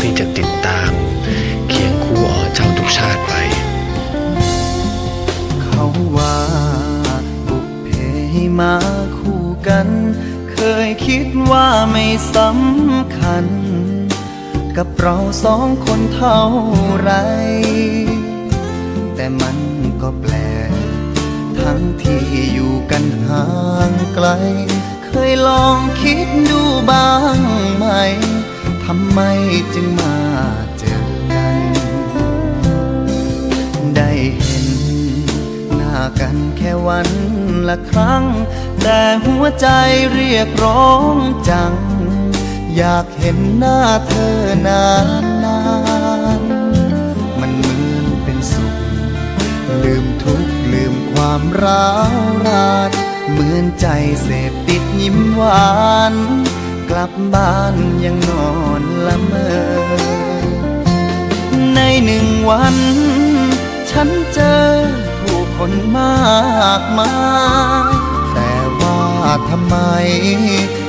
พี่จะติดตาม เคียงคู่อ๋อเจ้าทุกชาติไป เขาว่าบุพเพมาคู่กัน เคยคิดว่าไม่สำคัญ กับเราสองคนเท่าไร แต่มันก็แปลกทั้งที่อยู่กันห่างไกล เคยลองคิดดูบ้างไหมำไมจึงมาเจอกัน ได้เห็นหน้ากันแค่วันละครั้ง แต่หัวใจเรียกร้องจัง อยากเห็นหน้าเธอนานนานมันเหมือนเป็นสุข ลืมทุกข์ลืมความร้าวราน เหมือนใจเสพติดยิ้มหวาน ลับบ้านยังนอนละเมอ ในหนึ่งวัน ฉันเจอผู้คนมากมาย แต่ว่าทำไม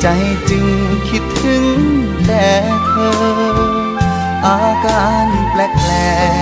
ใจจึงคิดถึงแต่เธอ อาการแปลก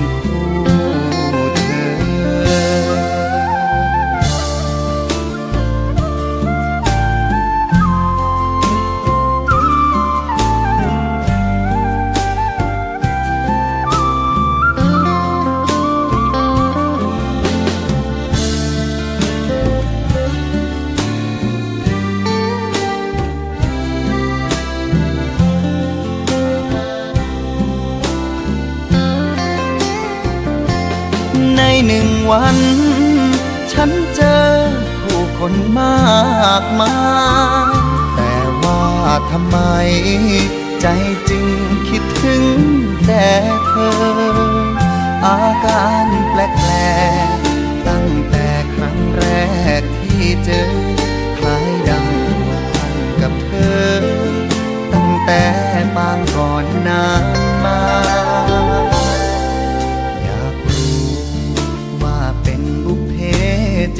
วัน ฉันเจอผู้คนมากมายแต่ว่าทำไม ใจจึงคิดถึงแต่เธอ อาการแปลกๆตั้งแต่ครั้งแรกที่เจอ คล้ายดังผูกพันกับเธอ ตั้งแต่ปางก่อนนา